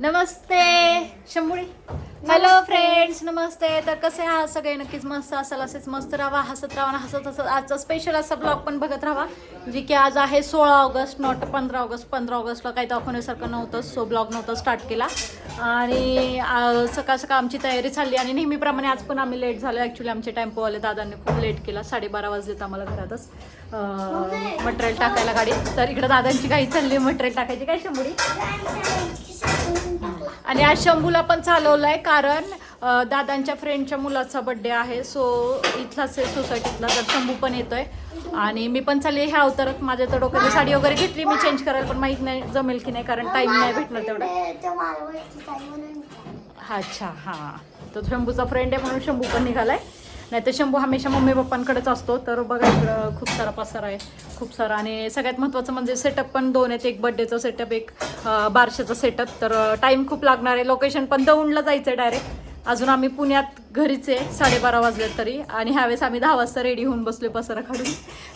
नमस्ते शंभुळी hello friends नमस्ते. तर कसे आहात सगळे? नक्कीच मस्त असाल असेच मस्त राहा हसत राहा हसत हसत आजचा स्पेशल असा ब्लॉग पण बघत राहा जी की आज आहे सोळा ऑगस्ट नॉट पंधरा ऑगस्ट. पंधरा ऑगस्टला काही दाखवण्यासारखं नव्हतं सो ब्लॉग नव्हतं स्टार्ट केला. आणि सकाळ सकाळ आमची तयारी चालली आणि नेहमीप्रमाणे आज पण आम्ही लेट झालो. ॲक्च्युली आमचे टेम्पोवाले दादांनी खूप लेट केला. साडेबारा वाजलेत आम्हाला घरातच. मटेरियल टाकायला गाडीत. तर इकडे दादांची काही चालली मटेरियल टाकायची. काय शंभुडी आणि आज शंभूला पण चालवलंय कारण दादांच्या फ्रेंडच्या मुलाचा बर्थडे आहे. सो इथलाच आहे सोसायटीतला तर शंभू पण येतोय. आणि मी पण चालली ह्या अवतारात माझ्या तर डोक्याची साडी वगैरे घेतली. मी चेंज करायला पण माहीत नाही जमेल की नाही कारण टाइम नाही भेटणार तेवढा. अच्छा हां. तो शंभूचा फ्रेंड आहे म्हणून शंभू पण निघालाय. नाही तर शंभू हमेशा मम्मी पप्पांकडेच असतो. तर बघा इकडं खूप सारा पसारा आहे. खूप सारा. आणि सगळ्यात महत्त्वाचं म्हणजे सेटअप पण दोन आहेत. एक बड्डेचं सेटअप एक बारशेचं सेटअप तर टाईम खूप लागणार आहे. लोकेशन पण दौंडला जायचं आहे डायरेक्ट अजून आम्ही पुण्यात घरीच आहे. साडेबारा वाजले तरी. आणि ह्यावेळेस आम्ही दहा वाजता रेडी होऊन बसलो पसारा काढून.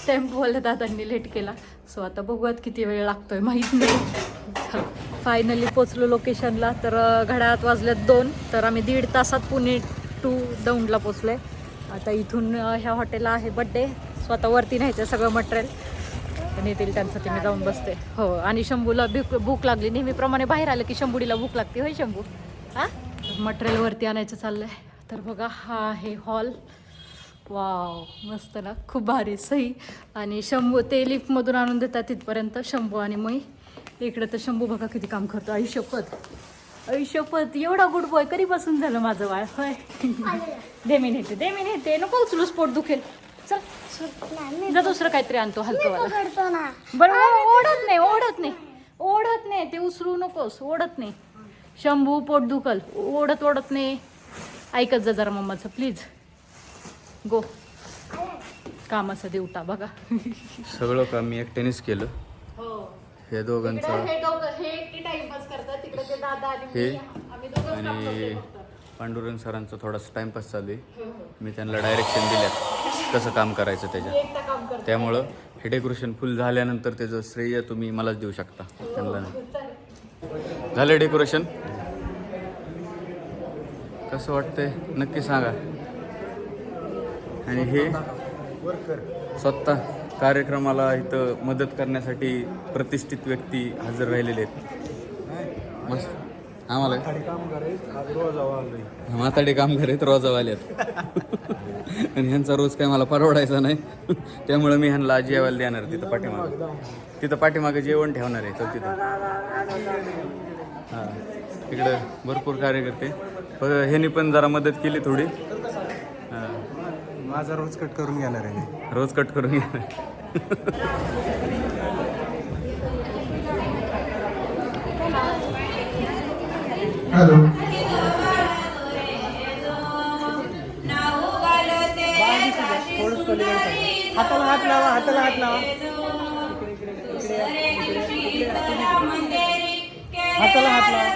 टेम्पोवाल्या दादांनी लेट केला. सो आता बघूयात किती वेळ लागतोय. माहीत नाही. फायनली पोचलो लोकेशनला तर घड्याळात वाजल्यात दोन. तर आम्ही दीड तासात पुणे टू दौंडला पोचलो आहे आता इथून ह्या हॉटेलला आहे बड्डे स्वतः वरती न्यायचं सगळं मटेरियल नेतील त्यांचं मी जाऊन बसते. हो आणि शंभूला भूक भूक लागली. नेहमीप्रमाणे बाहेर आलं की शंभुडीला भूक लागते. होय शंभू? हां? मटेरियलवरती आणायचं आणायचं चाललंय. तर बघा हा आहे हॉल वाव मस्त ना. खूप भारी सही. आणि शंभू ते लिफ्टमधून आणून देतात तिथपर्यंत शंभू आणि मै इकडे तर शंभू बघा किती काम करतो. आयुष्यपत आयुष्यपत एवढा गुड बॉय कधीपासून झालं माझं बाळ? होय. दे मी नेते दे मी नेते नको उचलू स्पोट दुखेल. चल. जा दुसरं काहीतरी आणतो हलकंवाला. बरं ओढत नाही ओढत नाही. ओढत नाही ते उचलू नकोस ओढत नाही. शंभू पोट दुखल. ओढत ओढत नाही. ऐकत जा जरा मम्माचं प्लीज गो कामाचा देवटा बघा. सगळं काम मी एकट्यानेच केलं. हो. हे दोघांचं हे दोघं हे एकटे टाइमपास करतात तिकडे ते दादा आणि हे आणि. पांडुरंग सरांचा थोडासा टाइमपास चालू आहे. मी त्यांना डायरेक्शन दिल्यात. कसं काम करायचं करतो. त्यामुळं हे डेकोरेशन फुल झाल्यानंतर त्याचं श्रेय तुम्ही मलाच देऊ शकता. त्यांना नाही. झालं डेकोरेशन कसं वाटतंय? नक्की सांगा. आणि हे स्वतः कार्यक्रमाला इथं मदत करण्यासाठी प्रतिष्ठित व्यक्ती हजर राहिलेले आहेत. मस्त. आम्हाला म्हाताडे काम करत रोजावाल्यात आणि ह्यांचा रोज काय मला परवडायचा नाही. त्यामुळे मी ह्यांना जेवायला देणार तिथं पाठीमागं. तिथं पाठीमागं जेवण ठेवणार आहे तर तिथं. हां तिकडं भरपूर कार्यकर्ते. पण ह्यांनी पण जरा मदत केली थोडी. हां. माझा रोज कट करून घेणार आहे मी. रोज कट करून घेणार. हॅलो. हाताला हात लावा हाताला हात लावा. हाताला हात लावा.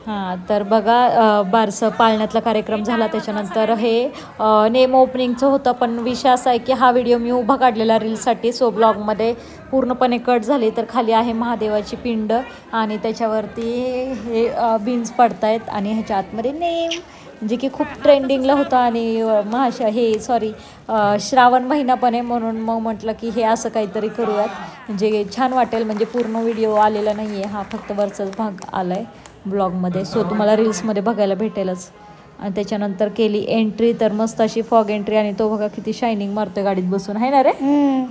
हां तर बघा बारसं पाळण्यातला कार्यक्रम झाला त्याच्यानंतर हे नेम ओपनिंगचं होतं पण विषय असा आहे की हा व्हिडिओ मी उभा काढलेला रीलसाठी सो ब्लॉगमध्ये पूर्णपणे कट झाली तर खाली आहे महादेवाची पिंड आणि त्याच्यावरती हे बीन्स पडतायत आणि ह्याच्या आतमध्ये नेम जे की खूप ट्रेंडिंगला होतं आणि महाश महाशा हे सॉरी श्रावण महिना पण आहे म्हणून मग म्हटलं की हे असं काहीतरी करूयात. म्हणजे छान वाटेल म्हणजे पूर्ण व्हिडिओ आलेला नाही आहे हा फक्त वरचाच भाग आला आहे ब्लॉगमध्ये सो तुम्हाला रील्समध्ये बघायला भेटेलच. आणि त्याच्यानंतर केली एंट्री तर मस्त अशी फॉग एंट्री आणि तो बघा किती शायनिंग मारतोय गाडीत बसून. आहे ना रे?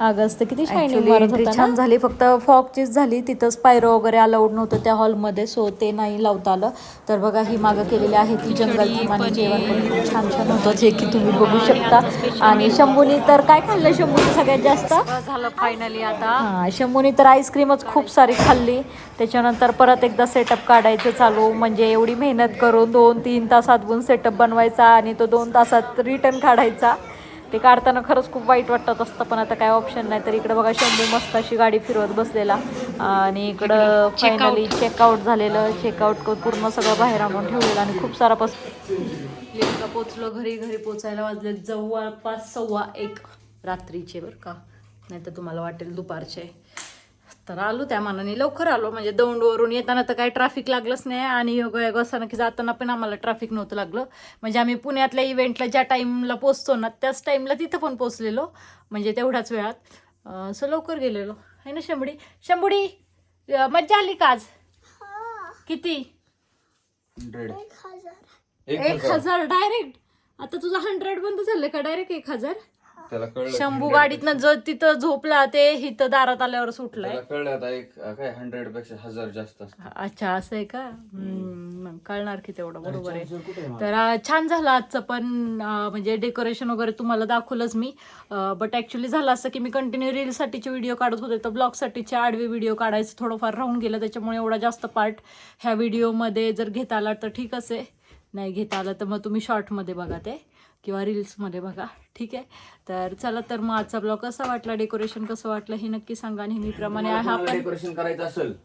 अगस्त किती शायनिंग मारत होता छान झाली. फक्त फॉगचीच झाली. तिथं स्पायरो वगैरे अलाउड नव्हतं त्या हॉलमध्ये सो ते नाही लावता आलं. तर बघा ही मागं केलेली आहे ती जंगल आणि जेवण पण खूप छान छान होतं जे की तुम्ही बघू शकता. आणि शंभूनी तर काय खाल्लं? शंभूनी सगळ्यात जास्त? झालं फायनली आता शंभूनी तर आईस्क्रीमच खूप सारी खाल्ली. त्याच्यानंतर परत एकदा सेटअप काढायचं चालू. म्हणजे एवढी मेहनत करून दोन तीन तासात सेटअप बनवायचा आणि तो दोन तासात रिटर्न काढायचा. ते काढताना खरंच खूप वाईट वाटत असतं पण आता काय ऑप्शन नाही. तर इकडे बघा शंभू मस्त अशी गाडी फिरवत बसलेला. आणि इकडं फायनली चेकआउट झालेलं. चेकआउट पूर्ण सगळं बाहेर आणून ठेवलेलं आणि खूप सारा पस पोचलो घरी घरी पोचायला वाजले जवळपास सव्वा एक रात्रीचे बरं का. नाही तर तुम्हाला वाटेल दुपारचे. तर आलो त्या मानाने लवकर आलो. म्हणजे दौंडवरून येताना तर काही ट्रॅफिक लागलंच नाही आणि योगायोगासानं की जाताना पण आम्हाला ट्रॅफिक नव्हतं लागलं. म्हणजे आम्ही पुण्यातल्या इव्हेंटला ज्या टाईमला पोचतो ना त्याच टाईमला तिथं पण पोचलेलो म्हणजे तेवढ्याच वेळात. असं लवकर गेलेलो. आहे ना शंभुडी? शंभुडी मज्जा आली का आज? किती? हंड्रेड. एक हजार. डायरेक्ट आता तुझं हंड्रेड बंद झालं का? डायरेक्ट एक हजार? त्याला कळलं शंभू गाडीतनं जो तिथं झोपला ते हिथं दारात आल्यावर सुटलाय. त्याला कळलं आता एक अं, काय हंड्रेडपेक्षा हजार जास्त असतं. अच्छा असं आहे का? हम्म, मग कळणार की तेवढं बरोबर आहे. तर अं, छान झालं आजचं पण अं, म्हणजे डेकोरेशन वगैरे तुम्हाला दाखवलंच मी. बट ॲक्च्युली झालं असं की मी कंटिन्यू रीलसाठीचे व्हिडिओ काढत होते तर ब्लॉगसाठीचे आडवे व्हिडिओ काढायचं थोडंफार राहून गेलं त्याच्यामुळे एवढा जास्त पार्ट ह्या व्हिडिओमध्ये जर घेता आला तर ठीकच आहे नाही घेता आलं तर मग तुम्ही शॉर्टमध्ये बघा ते. किंवा रील्समध्ये बघा. ठीक आहे? तर चला तर मग आजचा ब्लॉग कसा वाटला? डेकोरेशन कसं वाटलं? हे नक्की सांगा. नेहमीप्रमाणे हा डेकोरेशन करायचं असेल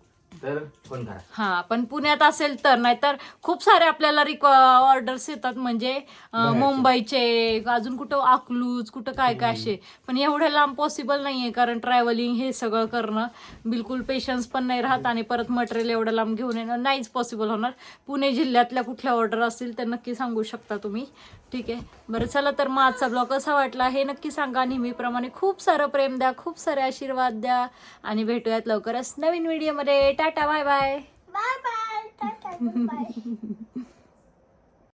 तर फोन करा. हा पण पुण्यात असेल तर नाहीतर खूप सारे आपल्याला रिक्वा ऑर्डर्स येतात. म्हणजे मुंबईचे अजून कुठं अकलूज कुठं काय काय असे. पण एवढ्या लांब पॉसिबल नाहीये कारण ट्रॅव्हलिंग हे सगळं करणं. बिलकुल पेशन्स पण नाही राहत आणि परत मटेरियल एवढं लांब घेऊन येणं नाहीच पॉसिबल होणार. पुणे जिल्ह्यातल्या कुठल्या ऑर्डर असतील तर नक्की सांगू शकता तुम्ही. ठीक आहे बरं चला तर मग आजचा ब्लॉग कसा वाटला हे नक्की सांगा नेहमीप्रमाणे खूप सारं प्रेम द्या खूप सारे आशीर्वाद द्या आणि भेटूयात लवकरच नवीन व्हिडिओमध्ये tata bye bye. Tata. Bye.